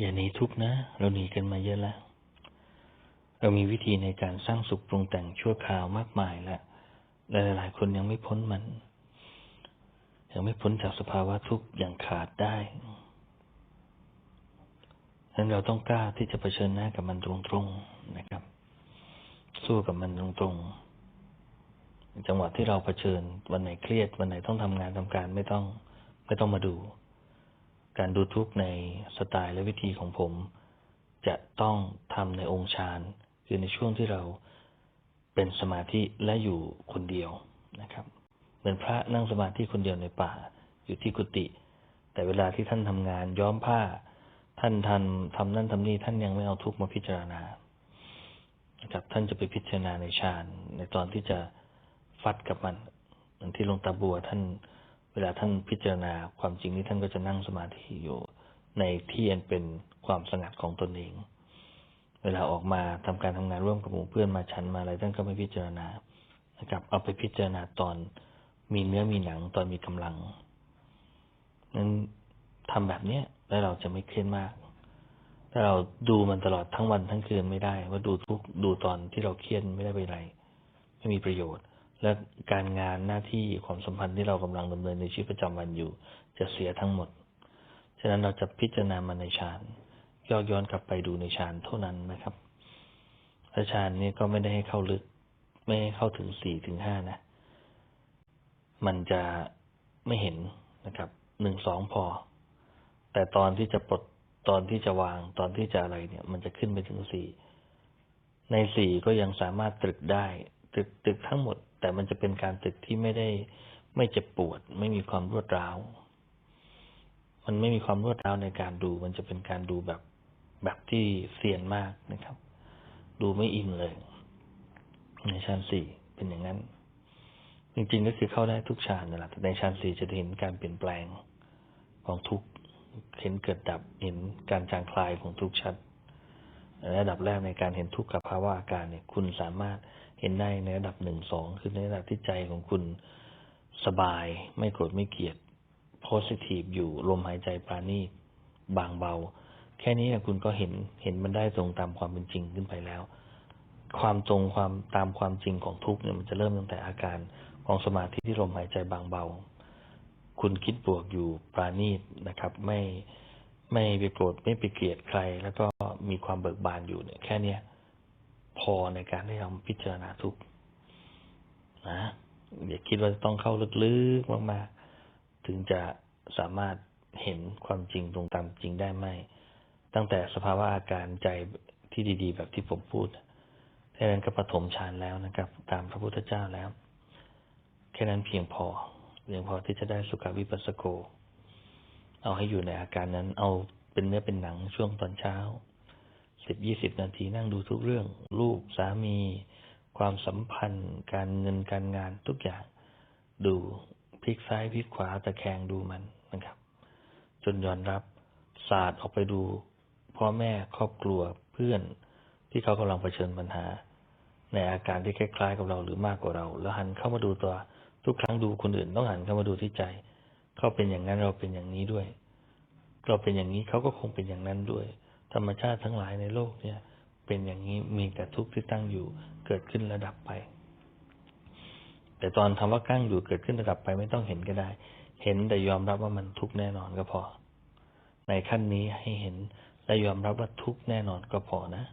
อย่าหนีทุกข์นะ เราหนีกันมาเยอะแล้ว เรามีวิธีในการสร้างสุขปรุงแต่งชั่วคราวมากมายแล้วหลายๆคนยังไม่พ้นมัน ยังไม่พ้นจากสภาวะทุกข์อย่างขาดได้ดังนั้นเราต้องกล้าที่จะเผชิญหน้ากับมันตรงๆนะครับ สู้กับมันตรงๆ จังหวะที่เราเผชิญวันไหนเครียดวันไหนต้องทำงานทำการไม่ต้อง ไม่ต้องมาดู การดูทุกข์ในสไตล์และวิธีของผม จะต้องทำในองค์ฌานคือในช่วงที่เราเป็นสมาธิและอยู่คนเดียวนะครับ เหมือนพระนั่งสมาธิคนเดียวในป่า อยู่ที่กุฏิแต่เวลาที่ท่านทำงานย้อมผ้า ท่านทันทำนั่นทำนี่ท่านยังไม่เอาทุกข์มาพิจารณานะครับท่านจะไปพิจารณาในฌานในตอนที่จะฟัดกับมันเหมือนที่หลวงตาบัวท่าน เวลาท่านพิจารณาความจริงนี้ท่านก็จะนั่งสมาธิอยู่ในที่อันเป็นความสงัดของตนเอง เวลาออกมาทำการทำงานร่วมกับหมู่เพื่อนมาชั้นมาอะไรท่านก็ไม่พิจารณานะครับเอาไปพิจารณาตอนมีเนื้อมีหนังตอนมีกำลังนั้นทำแบบเนี้ยแล้วเราจะไม่เครียดมาก ถ้าเราดูมันตลอดทั้งวันทั้งคืนไม่ได้ ว่าดูทุกดูตอนที่เราเครียดไม่ได้ไปไร ไม่มีประโยชน์ และการงานหน้าที่ความสัมพันธ์ที่เรากำลังดำเนินในชีวิตประจำวันอยู่ จะเสียทั้งหมด ฉะนั้นเราจะพิจารณามันในฌานย่อย้อนกลับไปดูในฌานเท่านั้นนะครับและฌานนี้ก็ไม่ได้ให้เข้าลึก ไม่ให้เข้าถึงสี่ถึงห้านะ มันจะไม่เห็นนะครับหนึ่งสองพอ แต่ตอนที่จะปลดตอนที่จะวางตอนที่จะอะไรเนี่ย มันจะขึ้นไปถึงสี่ในสี่ก็ยังสามารถตรึกได้ ตรึกตรึกทั้งหมด แต่มันจะเป็นการตึกที่ไม่ได้ไม่เจ็บปวด ไม่มีความรวดร้าว มันไม่มีความรวดร้าวในการดู มันจะเป็นการดูแบบแบบที่เสี่ยนมากนะครับ ดูไม่อิ่มเลย ในชั้นสี่เป็นอย่างนั้น จริงๆก็คือเข้าได้ทุกฌานนั่นแหละแต่ในชั้นสี่จะเห็นการเปลี่ยนแปลงของทุกเห็นเกิดดับเห็นการจางคลายของทุกชัดระดับแรกในการเห็นทุกข์กับภาวะอาการเนี่ย คุณสามารถ เห็นได้ในระดับหนึ่งสองคือในระดับที่ใจของคุณสบาย ไม่โกรธไม่เกลียดโพสิทีฟอยู่ลมหายใจปราณีบางเบา แค่นี้คุณก็เห็นเห็นมันได้ตรงตามความเป็นจริงขึ้นไปแล้ว ความตรงความตามความจริงของทุกเนี่ยมันจะเริ่มตั้งแต่อาการของสมาธิที่ลมหายใจบางเบา คุณคิดบวกอยู่ปราณีตนะครับ ไม่ไม่ไปโกรธไม่ไปเกลียดใคร แล้วก็มีความเบิกบานอยู่เนี่ยแค่เนี้ย พอในการที่เราพิจารณาทุกนะอย่าคิดว่าต้องเข้าลึกๆมากๆถึงจะสามารถเห็นความจริงตรงตามจริงได้ไหมตั้งแต่สภาวะอาการใจที่ดี ๆ แบบที่ผมพูดแค่นั้นก็ปฐมฌานแล้วนะครับ ตามพระพุทธเจ้าแล้ว แค่นั้นเพียงพอเพียงพอที่จะได้สุขวิปัสสโก เอาให้อยู่ในอาการนั้น เอาเป็นเนื้อเป็นหนังช่วงตอนเช้า สิบยี่สิบนาทีนั่งดูทุกเรื่อง ลูกสามี ความสัมพันธ์ การเงินการงานทุกอย่าง ดูพลิกซ้ายพลิกขวาตะแคงดูมันนะครับ จนยอมรับศาสตร์ออกไปดู พ่อแม่ครอบครัวเพื่อน ที่เขากำลังเผชิญปัญหา ในอาการที่คล้ายๆกับเราหรือมากกว่าเรา แล้วหันเข้ามาดูตัวทุกครั้งดูคนอื่นต้องหันเข้ามาดูที่ใจ เขาเป็นอย่างนั้นเราเป็นอย่างนี้ด้วย เราเป็นอย่างนี้เขาก็คงเป็นอย่างนั้นด้วย ธรรมชาติทั้งหลายในโลกเนี่ย เป็นอย่างนี้มีแต่ทุกข์ที่ตั้งอยู่เกิดขึ้นระดับไป แต่ตอนทำว่ากั้งอยู่เกิดขึ้นระดับไปไม่ต้องเห็นก็ได้ เห็นแต่ยอมรับว่ามันทุกข์แน่นอนก็พอ ในขั้นนี้ให้เห็นและยอมรับว่าทุกข์แน่นอนก็พอนะ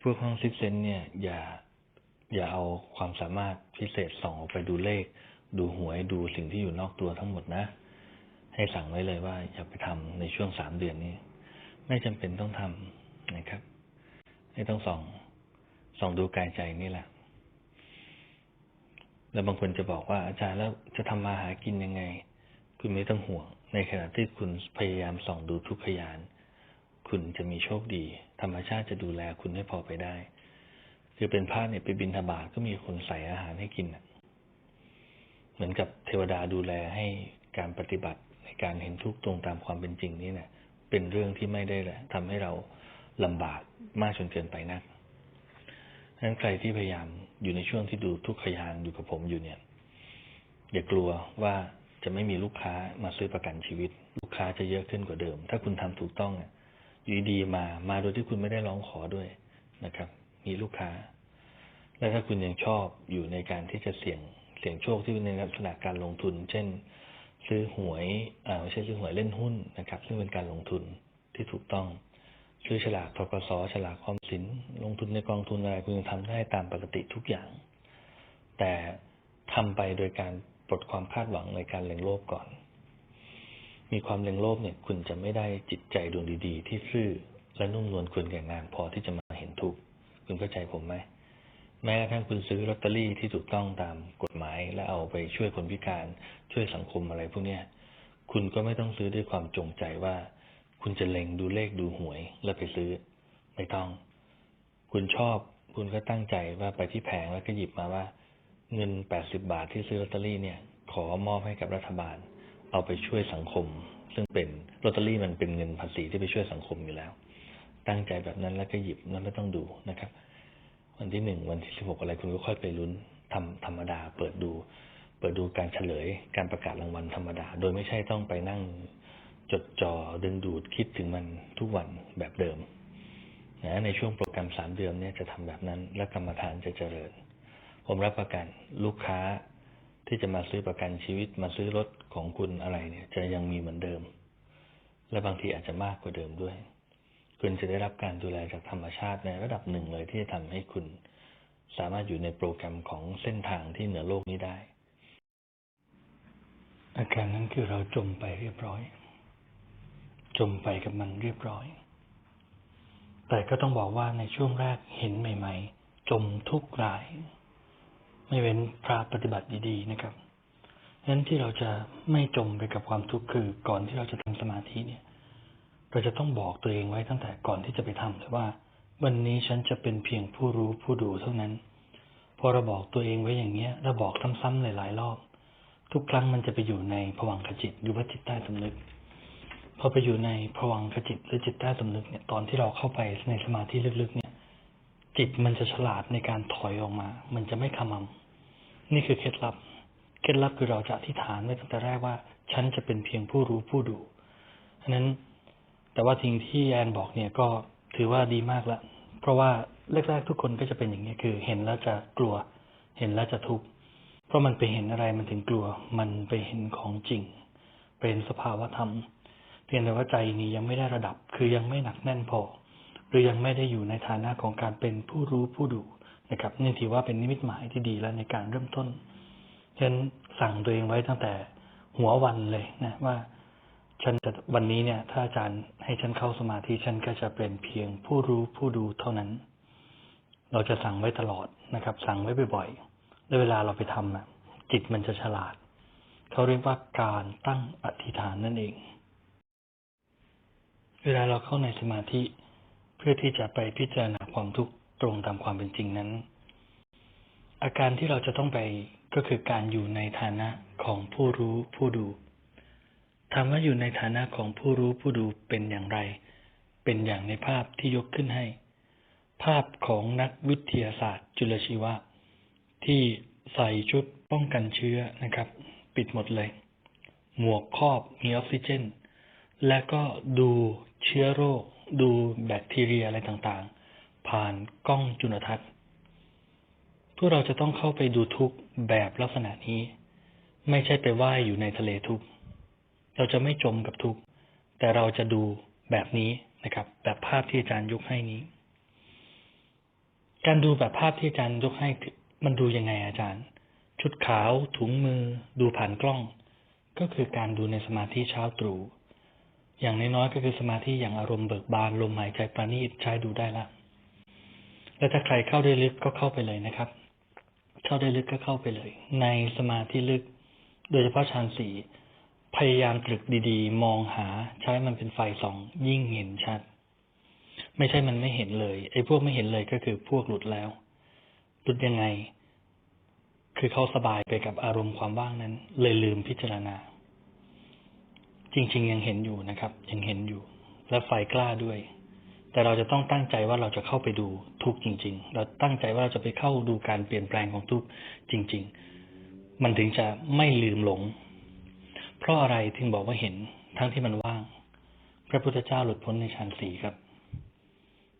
พวกห้องซิกเซนเนี่ย อย่าอย่าเอาความสามารถพิเศษส่องออกไปดูเลข ดูหวยดูสิ่งที่อยู่นอกตัวทั้งหมดนะ ให้สั่งไว้เลยว่าอย่าไปทำในช่วงสามเดือนนี้ ไม่จำเป็นต้องทำนะครับไม่ต้องส่องส่องดูกายใจนี่แหละ แล้วบางคนจะบอกว่า อาจารย์แล้วจะทำมาหากินยังไง คุณไม่ต้องห่วง ในขณะที่คุณพยายามส่องดูทุกขยาน คุณจะมีโชคดี ธรรมชาติจะดูแลคุณให้พอไปได้ คือเป็นพระเนี่ยไปบินทบาทก็มีคนใส่อาหารให้กิน เหมือนกับเทวดาดูแลให้การปฏิบัติ การเห็นทุกข์ตรงตามความเป็นจริงนี้เนะี่ยเป็นเรื่องที่ไม่ได้แหละทำให้เราลำบากมากจนเกินไปนักดังนั้นใครที่พยายามอยู่ในช่วงที่ดูทุกขยานอยู่กับผมอยู่เนี่ย อย่ากลัวว่าจะไม่มีลูกค้ามาซื้อประกันชีวิต ลูกค้าจะเยอะขึ้นกว่าเดิม ถ้าคุณทำถูกต้องอยู่ดีมามาโดยที่คุณไม่ได้ร้องขอด้วยนะครับ มีลูกค้า และถ้าคุณยังชอบอยู่ในการที่จะเสี่ยงเสี่ยงโชคที่เป็นในลักษณะการลงทุน เช่น ซื้อหวยอ่าไม่ใช่ซื้อหวยเล่นหุ้นนะครับ ซึ่งเป็นการลงทุนที่ถูกต้องซื้อฉลากทกสฉลากออมสิน ลงทุนในกองทุนอะไรคุณยังทำได้ตามปกติทุกอย่าง แต่ทำไปโดยการปลดความคาดหวังในการเล็งโลภก่อน มีความเล็งโลภเนี่ย คุณจะไม่ได้จิตใจดวงดี ๆ ที่ซื่อและนุ่มนวลคุณแก่งานพอที่จะมาเห็นทุกคุณเข้าใจผมไหม แม้กระทั่งคุณซื้อลอตเตอรี่ที่ถูกต้องตามกฎหมาย และเอาไปช่วยคนพิการช่วยสังคมอะไรพวกเนี้ยคุณก็ไม่ต้องซื้อด้วยความจงใจว่า คุณจะเล็งดูเลขดูหวยแล้วไปซื้อ ไม่ต้อง คุณชอบ คุณก็ตั้งใจว่าไปที่แผงแล้วก็หยิบมาว่า เงิน80บาทที่ซื้อลอตเตอรี่เนี่ย ขอมอบให้กับรัฐบาล เอาไปช่วยสังคม ซึ่งเป็นลอตเตอรี่มันเป็นเงินภาษีที่ไปช่วยสังคมอยู่แล้ว ตั้งใจแบบนั้นแล้วก็หยิบแล้วไม่ต้องดูนะครับ วันที่หนึ่งวันที่สิบหกอะไรคุณก็ค่อยไปลุ้นทำธรรมดา เปิดดู เปิดดูการเฉลย การประกาศรางวัลธรรมดา โดยไม่ใช่ต้องไปนั่งจดจ่อดึงดูดคิดถึงมันทุกวันแบบเดิมนะในช่วงโปรแกรมสามเดือนเนี่ยจะทำแบบนั้น และกรรมฐานจะเจริญ ผมรับประกันลูกค้าที่จะมาซื้อประกันชีวิตมาซื้อรถของคุณอะไรเนี่ย จะยังมีเหมือนเดิม และบางทีอาจจะมากกว่าเดิมด้วย คุณจะได้รับการดูแลจากธรรมชาติในระดับหนึ่งเลยที่จะทำให้คุณสามารถอยู่ในโปรแกรมของเส้นทางที่เหนือโลกนี้ได้ อาการนั้นคือเราจมไปเรียบร้อย จมไปกับมันเรียบร้อย แต่ก็ต้องบอกว่าในช่วงแรกเห็นใหม่ ๆ จมทุกราย ไม่เว้นพระปฏิบัติดีๆนะครับนั้นที่เราจะไม่จมไปกับความทุกข์คือ ก่อนที่เราจะทำสมาธิเนี่ย เราจะต้องบอกตัวเองไว้ตั้งแต่ก่อนที่จะไปทำเลยว่า วันนี้ฉันจะเป็นเพียงผู้รู้ผู้ดูเท่านั้น พอเราบอกตัวเองไว้อย่างเงี้ยเราบอกซ้ำๆหลายๆรอบ ทุกครั้งมันจะไปอยู่ในผวังขจิตอยู่ว่าจิตใต้สำนึก พอไปอยู่ในผวังขจิตหรือจิตใต้สำนึกเนี่ยตอนที่เราเข้าไปในสมาธิลึกๆ เนี่ย จิตมันจะฉลาดในการถอยออกมา มันจะไม่ขมำนี่คือเคล็ดลับเคล็ดลับคือเราจะอธิษฐานไว้ตั้งแต่แรกว่า ฉันจะเป็นเพียงผู้รู้ผู้ดูฉะนั้น แต่ว่าสิ่งที่แอนบอกเนี่ยก็ถือว่าดีมากล้วเพราะว่าแรกๆทุกคนก็จะเป็นอย่างนี้คือ เห็นแล้วจะกลัว เห็นแล้วจะทุกข์เพราะมันไปเห็นอะไรมันถึงกลัว มันไปเห็นของจริง เป็นสภาวะธรรม เพียงแต่ว่าใจนี้ยังไม่ได้ระดับ คือยังไม่หนักแน่นพอ หรือยังไม่ได้อยู่ในฐานะของการเป็นผู้รู้ผู้ดูนะครับนี่ถือว่าเป็นนิมิตหมายที่ดีแล้วในการเริ่มต้นฉะนั้นสั่งตัวเองไว้ตั้งแต่หัววันเลยนะว่า ฉันจะวันนี้เนี่ย ถ้าอาจารย์ให้ฉันเข้าสมาธิฉันก็จะเป็นเพียงผู้รู้ผู้ดูเท่านั้น เราจะสั่งไว้ตลอดนะครับ สั่งไว้บ่อยๆแล้วเวลาเราไปทำอะ จิตมันจะฉลาด เขาเรียกว่าการตั้งอธิษฐานนั่นเอง เวลาเราเข้าในสมาธิ เพื่อที่จะไปพิจารณาความทุกข์ตรงตามความเป็นจริงนั้น อาการที่เราจะต้องไปก็คือการอยู่ในฐานะของผู้รู้ผู้ดู ถามว่าอยู่ในฐานะของผู้รู้ผู้ดูเป็นอย่างไร เป็นอย่างในภาพที่ยกขึ้นให้ ภาพของนักวิทยาศาสตร์ จุลชีวะ ที่ใส่ชุดป้องกันเชื้อนะครับ ปิดหมดเลย หมวกครอบมีออกซิเจน และก็ดูเชื้อโรค ดูแบคทีเรียอะไรต่างๆ ผ่านกล้องจุลทรรศน์พวกเราจะต้องเข้าไปดูทุกแบบลักษณะนี้ ไม่ใช่ไปว่ายอยู่ในทะเลทุกข์ เราจะไม่จมกับทุกข์ แต่เราจะดูแบบนี้นะครับ แบบภาพที่อาจารย์ยกให้นี้ การดูแบบภาพที่อาจารย์ยกให้มันดูยังไงอาจารย์ ชุดขาวถุงมือ ดูผ่านกล้อง ก็คือการดูในสมาธิเช้าตรู่อย่างน้อยๆก็คือสมาธิอย่างอารมณ์เบิกบานลมหายใจปราณีตใช้ดูได้ละแล้วถ้าใครเข้าได้ลึกก็เข้าไปเลยนะครับ เข้าได้ลึกก็เข้าไปเลย ในสมาธิลึก โดยเฉพาะฌานสี่ พยายามตรึกดีๆ มองหาใช้มันเป็นไฟส่อง ยิ่งเห็นชัด ไม่ใช่มันไม่เห็นเลยไอ้พวกไม่เห็นเลยก็คือพวกหลุดแล้ว หลุดยังไง คือเขาสบายไปกับอารมณ์ความว่างนั้น เลยลืมพิจารณา จริง ๆ ยังเห็นอยู่นะครับ ยังเห็นอยู่ และไฟกล้าด้วย แต่เราจะต้องตั้งใจว่าเราจะเข้าไปดูทุกจริง ๆ เราตั้งใจว่าเราจะไปเข้าดูการเปลี่ยนแปลงของทุกจริง ๆ มันถึงจะไม่ลืมหลง เพราะอะไรถึงบอกว่าเห็นทั้งที่มันว่าง พระพุทธเจ้าหลุดพ้นในฌานสี่ครับ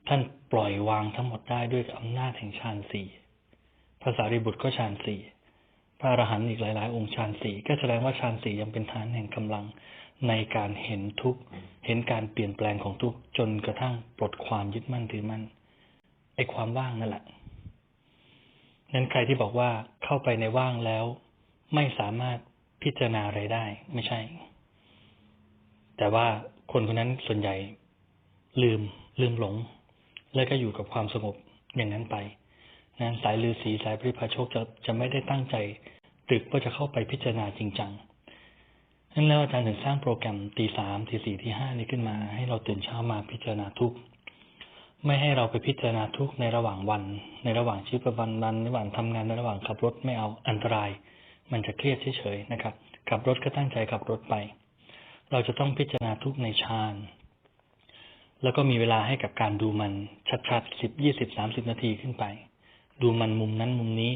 ท่านปล่อยวางทั้งหมดได้ด้วยอำนาจแห่งฌานสี่ภาษาริบุตรก็ฌานสี่พระอรหันต์อีกหลายๆ องค์ฌานสี่ก็แสดงว่าฌานสี่ยังเป็นฐานแห่งกำลังในการเห็นทุกเห็นการเปลี่ยนแปลงของทุกจนกระทั่งปลดความยึดมั่นถือมั่นไอความว่างนั่นแหละนั้นใครที่บอกว่าเข้าไปในว่างแล้ว ไม่สามารถ พิจารณาอะไรได้ ไม่ใช่ แต่ว่าคนคนนั้นส่วนใหญ่ ลืม ลืมหลง แล้วก็อยู่กับความสงบอย่างนั้นไปนั้นสายลือสีสายปริพาโชคจะจะไม่ได้ตั้งใจตรึกว่าจะเข้าไปพิจารณาจริงจังนั้นแล้วอาจารย์ถึงสร้างโปรแกรมตีสามตีสี่ตีห้านี้ขึ้นมา ให้เราตื่นเช้ามาพิจารณาทุกข์ไม่ให้เราไปพิจารณาทุกข์ในระหว่างวัน ในระหว่างชีวิตประจำวันในระหว่างทำงานในระหว่างขับรถไม่เอาอันตราย มันจะเครียดเฉยๆนะครับ ขับรถก็ตั้งใจขับรถไป เราจะต้องพิจารณาทุกในฌานแล้วก็มีเวลาให้กับการดูมันชัดๆสิบยี่สิบสามสิบนาทีขึ้นไป ดูมันมุมนั้นมุมนี้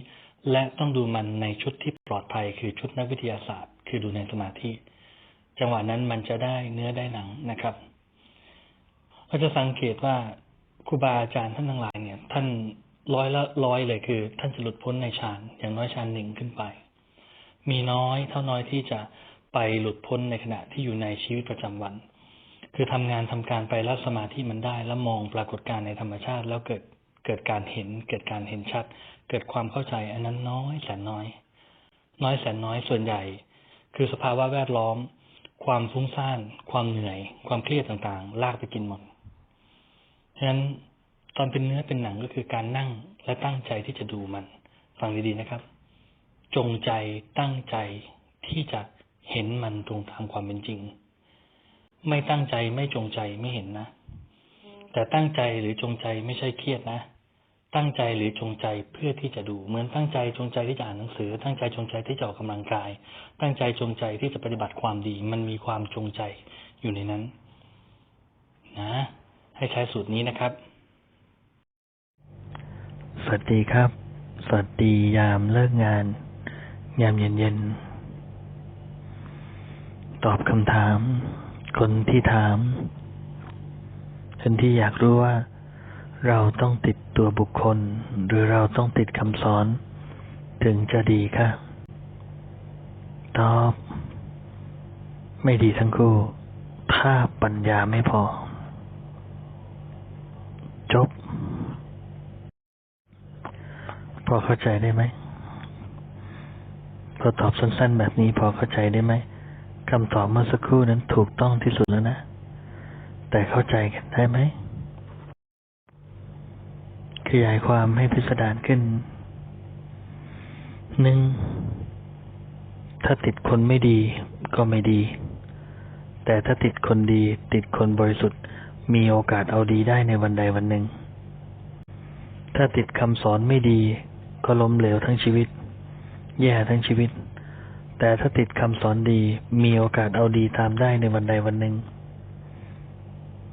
และต้องดูมันในชุดที่ปลอดภัยคือชุดนักวิทยาศาสตร์ คือดูในสมาธิ จังหวะนั้นมันจะได้เนื้อได้หนังนะครับเราจะสังเกตว่าครูบาอาจารย์ท่านทั้งหลายเนี่ย ท่านร้อยละร้อยเลยคือ ท่านจะหลุดพ้นในฌานอย่างน้อยฌานหนึ่งขึ้นไป มีน้อยเท่าน้อยที่จะไปหลุดพ้นในขณะที่อยู่ในชีวิตประจำวัน คือทำงานทำการไปแล้วสมาธิมันได้ แล้วมองปรากฏการณ์ในธรรมชาติ แล้วเกิดเกิดการเห็น เกิดการเห็นชัด เกิดความเข้าใจ อันนั้นน้อยแสนน้อย น้อยแสนน้อยส่วนใหญ่ คือสภาวะแวดล้อม ความฟุ้งซ่าน ความเหนื่อย ความเครียดต่างๆ ลากไปกินหมดฉะนั้นตอนเป็นเนื้อเป็นหนังก็คือการนั่งและตั้งใจที่จะดูมัน ฟังดีๆนะครับ จงใจตั้งใจที่จะเห็นมันตรงตามความเป็นจริง ไม่ตั้งใจไม่จงใจไม่เห็นนะ แต่ตั้งใจหรือจงใจไม่ใช่เครียดนะ ตั้งใจหรือจงใจเพื่อที่จะดู เหมือนตั้งใจจงใจที่จะอ่านหนังสือ ตั้งใจจงใจที่จะออกกำลังกาย ตั้งใจจงใจที่จะปฏิบัติความดี มันมีความจงใจอยู่ในนั้น นะ ให้ใช้สูตรนี้นะครับ สวัสดีครับ สวัสดียามเลิกงาน ยามเย็นๆ ตอบคำถาม คนที่ถาม คนที่อยากรู้ว่า เราต้องติดตัวบุคคล หรือเราต้องติดคำสอน ถึงจะดีค่ะตอบ ไม่ดีทั้งคู่ ถ้าปัญญาไม่พอ จบ พอเข้าใจได้ไหม พอตอบสั้นๆ แบบนี้พอเข้าใจได้ไหมคำตอบเมื่อสักครู่นั้นถูกต้องที่สุดแล้วนะ แต่เข้าใจกันได้ไหม ขยายความให้พิสดารขึ้น หนึ่ง ถ้าติดคนไม่ดีก็ไม่ดี แต่ถ้าติดคนดีติดคนบริสุทธิ์ มีโอกาสเอาดีได้ในวันใดวันหนึ่ง ถ้าติดคำสอนไม่ดีก็ล้มเหลวทั้งชีวิต แย่ทั้งชีวิต แต่ถ้าติดคำสอนดีมีโอกาสเอาดีตามได้ในวันใดวันหนึ่ง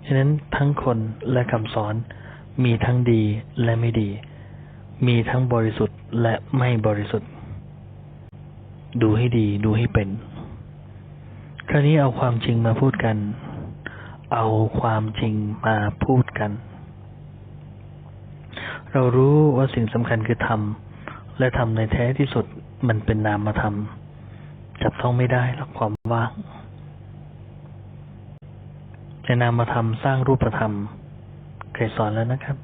ฉะนั้นทั้งคนและคำสอนมีทั้งดีและไม่ดี มีทั้งบริสุทธิ์และไม่บริสุทธิ์ ดูให้ดีดูให้เป็น คราวนี้เอาความจริงมาพูดกัน เอาความจริงมาพูดกัน เรารู้ว่าสิ่งสำคัญคือธรรมและธรรมในแท้ที่สุด มันเป็นนามธรรม จับต้องไม่ได้หรอกความว่างจะนามธรรมสร้างรูปธรรม เคยสอนแล้วนะครับ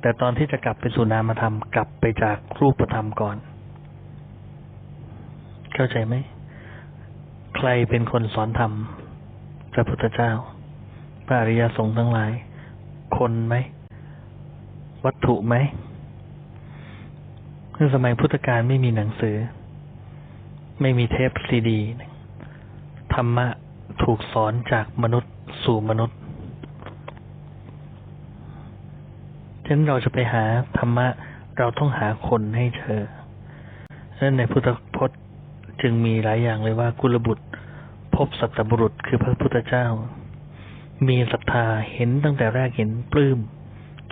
แต่ตอนที่จะกลับไปสู่นามธรรม กลับไปจากรูปธรรมก่อน เข้าใจไหม ใครเป็นคนสอนธรรมพระพุทธเจ้า พระอริยสงฆ์ทั้งหลาย คนไหม วัตถุไหม เมื่อสมัยพุทธกาลไม่มีหนังสือ ไม่มีเทปซีดี ธรรมะถูกสอนจากมนุษย์สู่มนุษย์ฉะนั้นเราจะไปหาธรรมะ เราต้องหาคนให้เจอฉะนั้นในพุทธพจน์จึงมีหลายอย่างเลยว่ากุลบุตร พบสัตบุรุษคือพระพุทธเจ้า มีศรัทธาเห็นตั้งแต่แรกเห็นปลื้ม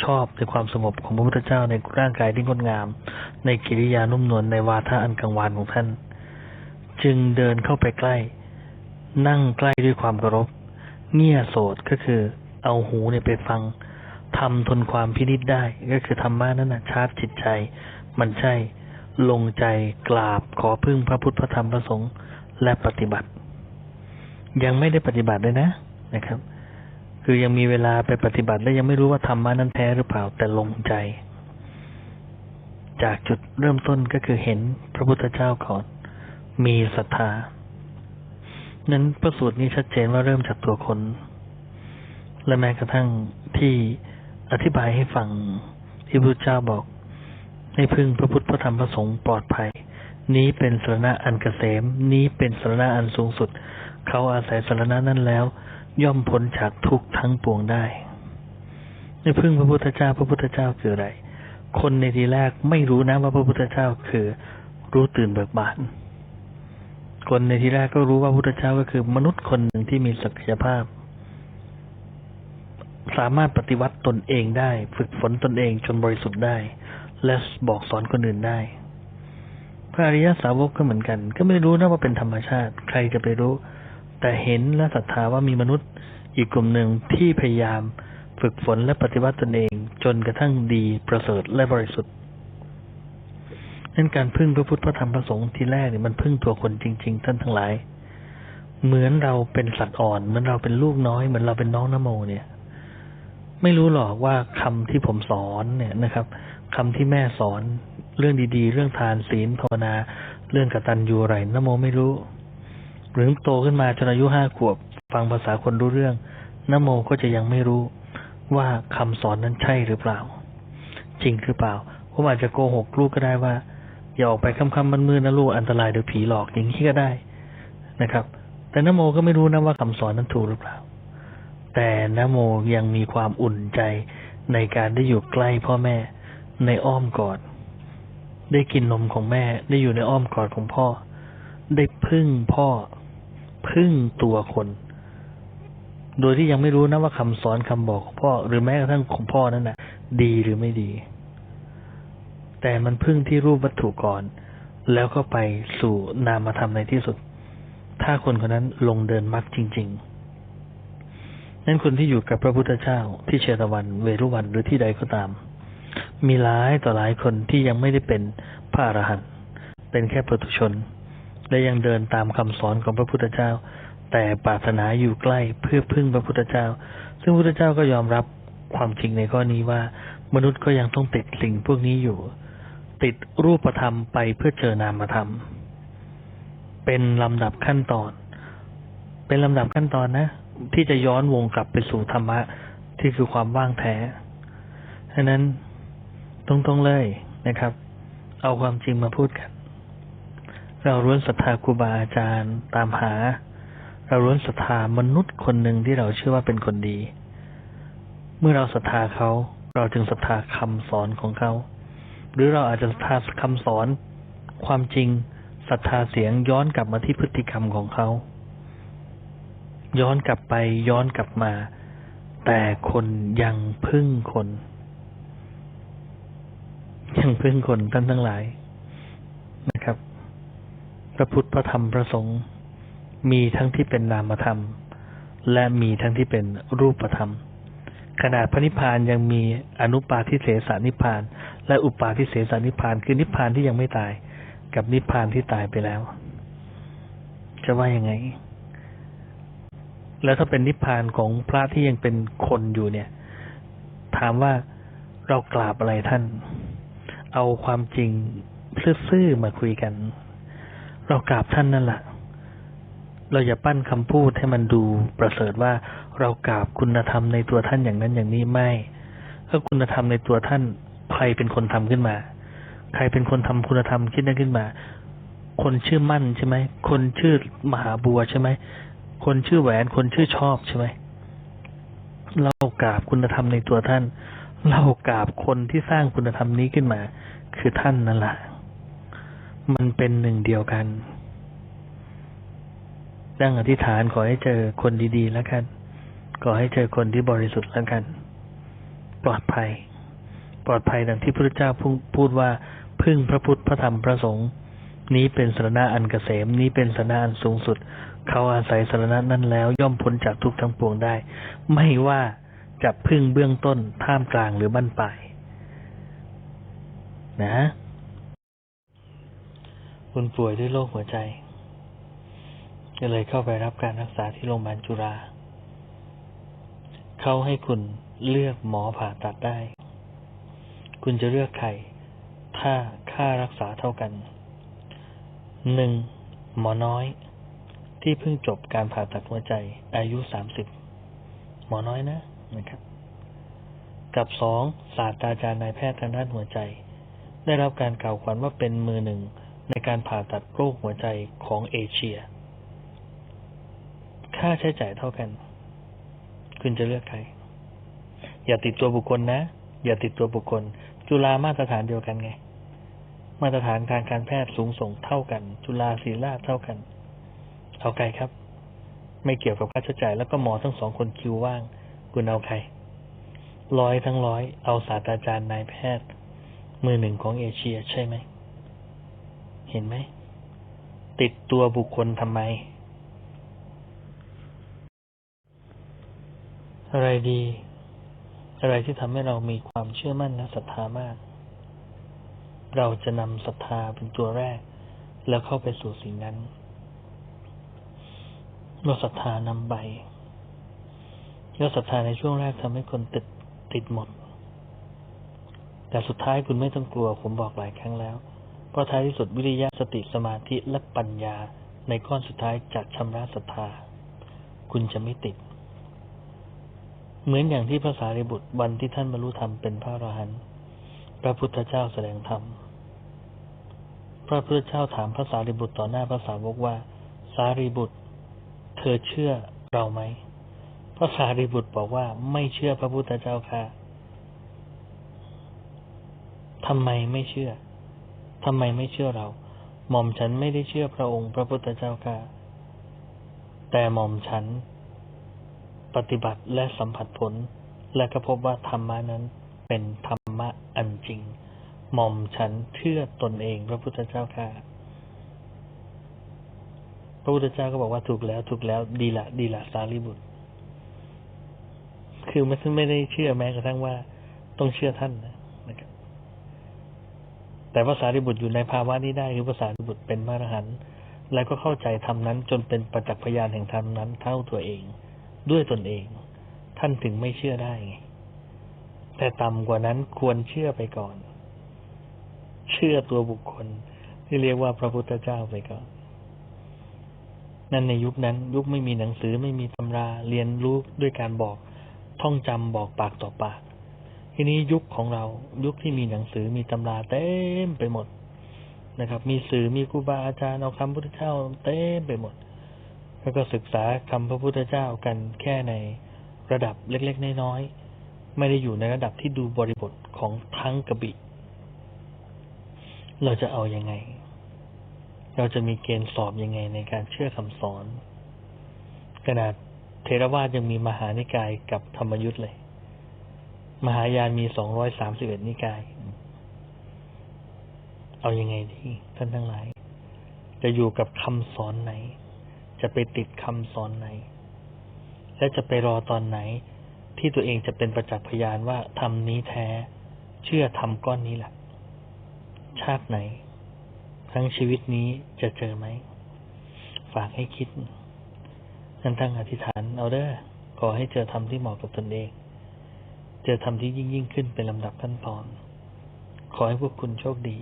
ชอบในความสงบของพระพุทธเจ้าในร่างกายที่งดงาม ในกิริยานุ่มนวลในวาทะอันกังวานของท่าน จึงเดินเข้าไปใกล้ นั่งใกล้ด้วยความเคารพเงี่ยโสดก็คือ เอาหูเนี่ยไปฟังทำทนความพินิจได้ ก็คือธรรมะนั่นนะชาร์จจิตใจ มันใช่ลงใจกราบขอพึ่งพระพุทธพระธรรมพระสงฆ์และปฏิบัติ ยังไม่ได้ปฏิบัติเลยนะนะครับ คือยังมีเวลาไปปฏิบัติและยังไม่รู้ว่าธรรมะนั้นแท้หรือเปล่าแต่ลงใจ จากจุดเริ่มต้นก็คือเห็นพระพุทธเจ้าก่อน มีศรัทธา นั้นพระสูตรนี้ชัดเจนว่าเริ่มจากตัวคน และแม้กระทั่งที่อธิบายให้ฟังที่พระพุทธเจ้าบอก ให้พึ่งพระพุทธพระธรรมพระสงฆ์ปลอดภัย นี้เป็นสรณะอันเกษม นี้เป็นสรณะอันสูงสุด เขาอาศัยสรณะนั้นแล้ว ย่อมพ้นจากทุกข์ทั้งปวงได้ในพึ่งพระพุทธเจ้า พระพุทธเจ้าคืออะไร คนในทีแรกไม่รู้นะว่าพระพุทธเจ้าคือรู้ตื่นเบิกบาน คนในทีแรกก็รู้ว่าพระพุทธเจ้าก็คือ มนุษย์คนหนึ่งที่มีศักยภาพ สามารถปฏิวัติตนเองได้ ฝึกฝนตนเองจนบริสุทธิ์ได้ และบอกสอนคนอื่นได้ พระอริยสาวกก็เหมือนกัน ก็ไม่รู้นะว่าเป็นธรรมชาติ ใครจะไปรู้ แต่เห็นและศรัทธาว่ามีมนุษย์อีกกลุ่มหนึ่งที่พยายามฝึกฝนและปฏิวัติตนเอง จนกระทั่งดีประเสริฐและบริสุทธิ์นั่นการพึ่งพระพุทธพระธรรมพระสงฆ์ที่แรกเนี่ยมันพึ่งตัวคนจริง ๆ ท่านทั้งหลาย เหมือนเราเป็นสัตว์อ่อน เหมือนเราเป็นลูกน้อย เหมือนเราเป็นน้องนโมเนี่ย ไม่รู้หรอกว่าคำที่ผมสอนเนี่ยนะครับคำที่แม่สอนเรื่องดีๆ เรื่องทานศีลภาวนา เรื่องกตัญญูไรนโมไม่รู้ หรือโตขึ้นมาจนอายุห้าขวบ ฟังภาษาคนรู้เรื่องนโมก็จะยังไม่รู้ว่าคำสอนนั้นใช่หรือเปล่า จริงหรือเปล่าผมอาจจะโกหกลูกก็ได้ว่า อย่าออกไปค่ำๆมืดๆนะลูกอันตรายเดี๋ยวผีหลอกอย่างนี้ก็ได้นะครับ แต่นโมก็ไม่รู้นะว่าคำสอนนั้นถูกหรือเปล่า แต่นโมยังมีความอุ่นใจในการได้อยู่ใกล้พ่อแม่ในอ้อมกอด ได้กินนมของแม่ได้อยู่ในอ้อมกอดของพ่อ ได้พึ่งพ่อ พึ่งตัวคน โดยที่ยังไม่รู้นะว่าคำสอนคำบอกของพ่อ หรือแม้กระทั่งของพ่อนั้นนะดีหรือไม่ดี แต่มันพึ่งที่รูปวัตถุก่อน แล้วก็ไปสู่นามธรรมในที่สุด ถ้าคนคนนั้นลงเดินมรรคจริง ๆ นั้นคนที่อยู่กับพระพุทธเจ้า ที่เชตวัน เวรุวันหรือที่ใดก็ตาม มีหลายต่อหลายคนที่ยังไม่ได้เป็นพระอรหันต์เป็นแค่ปุถุชน และยังเดินตามคำสอนของพระพุทธเจ้า แต่ปรารถนาอยู่ใกล้เพื่อพึ่งพระพุทธเจ้า ซึ่งพระพุทธเจ้าก็ยอมรับความจริงในข้อนี้ว่า มนุษย์ก็ยังต้องติดสิ่งพวกนี้อยู่ ติดรูปธรรมไปเพื่อเจอนามธรรม เป็นลำดับขั้นตอน เป็นลำดับขั้นตอนนะ ที่จะย้อนวงกลับไปสู่ธรรมะที่คือความว่างแท้ฉะนั้นตรงๆเลยนะครับ เอาความจริงมาพูดกัน เราล้วนศรัทธาครูบาอาจารย์ตามหา เราล้วนศรัทธามนุษย์คนหนึ่งที่เราเชื่อว่าเป็นคนดี เมื่อเราศรัทธาเขาเราจึงศรัทธาคำสอนของเขา หรือเราอาจจะศรัทธาคำสอน ความจริงศรัทธาเสียงย้อนกลับมาที่พฤติกรรมของเขา ย้อนกลับไปย้อนกลับมา แต่คนยังพึ่งคน ยังพึ่งคนท่านทั้งหลาย ระพุทธพระธรรมพระสงฆ์มีทั้งที่เป็นนามธรรม และมีทั้งที่เป็นรูปธรรม ขนาดพระนิพพานยังมีอนุปาทิเสสนิพพาน และอุปาทิเสสนิพพานคือนิพพานที่ยังไม่ตาย กับนิพพานที่ตายไปแล้ว จะว่ายังไง แล้วถ้าเป็นนิพพานของพระที่ยังเป็นคนอยู่เนี่ย ถามว่าเรากราบอะไรท่าน เอาความจริงซื่อๆมาคุยกัน เรากราบท่านนั่นแหละเราอย่าปั้นคำพูดให้มันดูประเสริฐว่าเรากราบคุณธรรมในตัวท่านอย่างนั้นอย่างนี้ไม่ถ้าคุณธรรมในตัวท่านใครเป็นคนทำขึ้นมา ใครเป็นคนทำคุณธรรมคิดนั้นขึ้นมา คนชื่อมั่นใช่ไหมคนชื่อมหาบัวใช่ไหมคนชื่อแหวนคนชื่อชอบใช่ไหมเรากราบคุณธรรมในตัวท่าน เรากราบคนที่สร้างคุณธรรมนี้ขึ้นมา คือท่านนั่นแหละ มันเป็นหนึ่งเดียวกันดังอธิษฐานขอให้เจอคนดีๆแล้วกัน ขอให้เจอคนที่บริสุทธิ์แล้วกัน ปลอดภัย ปลอดภัยดังที่พระพุทธเจ้าพูดว่าพึ่งพระพุทธพระธรรมพระสงฆ์นี้เป็นสรณะอันเกษม นี้เป็นสรณะอันสูงสุด เขาอาศัยสารณะนั้นแล้วย่อมพ้นจากทุกข์ทั้งปวงได้ ไม่ว่าจะพึ่งเบื้องต้นท่ามกลางหรือบั้นปลายนะ คุณป่วยด้วยโรคหัวใจ ก็เลยเข้าไปรับการรักษาที่โรงพยาบาลจุฬาเขาให้คุณเลือกหมอผ่าตัดได้ คุณจะเลือกใคร ถ้าค่ารักษาเท่ากันหนึ่งหมอน้อย ที่เพิ่งจบการผ่าตัดหัวใจ อายุสามสิบหมอน้อยนะนะครับ กับสองศาสตราจารย์นายแพทย์ทางด้านหัวใจ ได้รับการกล่าวขวัญว่าเป็นมือหนึ่ง ในการผ่าตัดโรคหัวใจของเอเชีย ค่าใช้จ่ายเท่ากัน คุณจะเลือกใคร อย่าติดตัวบุคคลนะ อย่าติดตัวบุคคล จุฬามาตรฐานเดียวกันไง มาตรฐานทางการแพทย์สูงส่งเท่ากัน จุฬาศิริราชเท่ากัน เอาใครครับ ไม่เกี่ยวกับค่าใช้จ่ายแล้วก็หมอทั้งสองคนคิวว่าง คุณเอาใคร ร้อยทั้งร้อย เอาศาสตราจารย์นายแพทย์ มือหนึ่งของเอเชียใช่ไหม เห็นไหม ติดตัวบุคคลทำไม อะไรดี อะไรที่ทำให้เรามีความเชื่อมั่นและศรัทธามาก เราจะนำศรัทธาเป็นตัวแรก แล้วเข้าไปสู่สิ่งนั้นเมื่อศรัทธานำไปแล้วศรัทธาในช่วงแรกทำให้คนติดติดหมด แต่สุดท้ายคุณไม่ต้องกลัวผมบอกหลายครั้งแล้ว เพราะท้ายที่สุดวิริยะสติสมาธิและปัญญาในก้อนสุดท้ายจะชำระศรัทธา คุณจะไม่ติด เหมือนอย่างที่พระสารีบุตรวันที่ท่านบรรลุธรรมเป็นพระอรหันต์พระพุทธเจ้าแสดงธรรมพระพุทธเจ้าถามพระสารีบุตรต่อหน้าพระสาวกว่า สารีบุตร เธอเชื่อเราไหมพระสารีบุตรบอกว่าไม่เชื่อพระพุทธเจ้าค่ะทำไมไม่เชื่อ ทำไมไม่เชื่อเรา หม่อมฉันไม่ได้เชื่อพระองค์พระพุทธเจ้าค่ะ แต่หม่อมฉัน ปฏิบัติและสัมผัสผล และก็พบว่าธรรมะนั้นเป็นธรรมะอันจริง หม่อมฉันเชื่อตนเองพระพุทธเจ้าค่ะพระพุทธเจ้าก็บอกว่าถูกแล้วถูกแล้วดีละดีละสารีบุตร คือมันไม่ได้เชื่อแม้กระทั่งว่าต้องเชื่อท่านนะ แต่ภาษาริบุตรอยู่ในภาวะนี้ได้คือภาษาริบุตรเป็นพระอรหันต์และก็เข้าใจธรรมนั้นจนเป็นประจักษ์พยานแห่งธรรมนั้นเท่าตัวเอง ด้วยตนเอง ท่านถึงไม่เชื่อได้ไงแต่ต่ำกว่านั้นควรเชื่อไปก่อน เชื่อตัวบุคคล ที่เรียกว่าพระพุทธเจ้าไปก่อน นั่นในยุคนั้น ยุคไม่มีหนังสือไม่มีตำรา เรียนรู้ด้วยการบอก ท่องจำบอกปากต่อปาก ทีนี้ยุคของเรายุคที่มีหนังสือมีตำราเต็มไปหมดนะครับ มีสื่อมีครูบาอาจารย์เอาคำพุทธเจ้าเต็มไปหมด แล้วก็ศึกษาคำพระพุทธเจ้ากันแค่ในระดับเล็กๆน้อยๆไม่ได้อยู่ในระดับที่ดูบริบทของทั้งกระบิเราจะเอาอยัางไง เราจะมีเกณฑ์สอบยังไงในการเชื่อคำสอน ขนาดเทรวาสยังมีมหานิกายกับธรรมยุทธ์เลย มหายานมีสองร้อยสามสิบเอ็ดนิกาย เอาอยัางไงดีท่านทั้งหลาย จะอยู่กับคำสอนไหน จะไปติดคำสอนไหน และจะไปรอตอนไหน ที่ตัวเองจะเป็นประจักษ์พยานว่าทำนี้แท้ เชื่อทำก้อนนี้แหละชาติไหน ทั้งชีวิตนี้จะเจอไหม ฝากให้คิดนั่นตั้งอธิษฐานเอาเด้อขอให้เจอธรรมที่เหมาะกับตนเอง จอธรรมที่ยิ่งยิ่งขึ้นเป็นลำดับขั้นตอน ขอให้พวกคุณโชคดี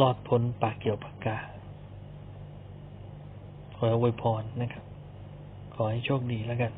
รอดพ้นปากเกี่ยวปากกา ขอให้อวยพรนะครับ ขอให้โชคดีแล้วกัน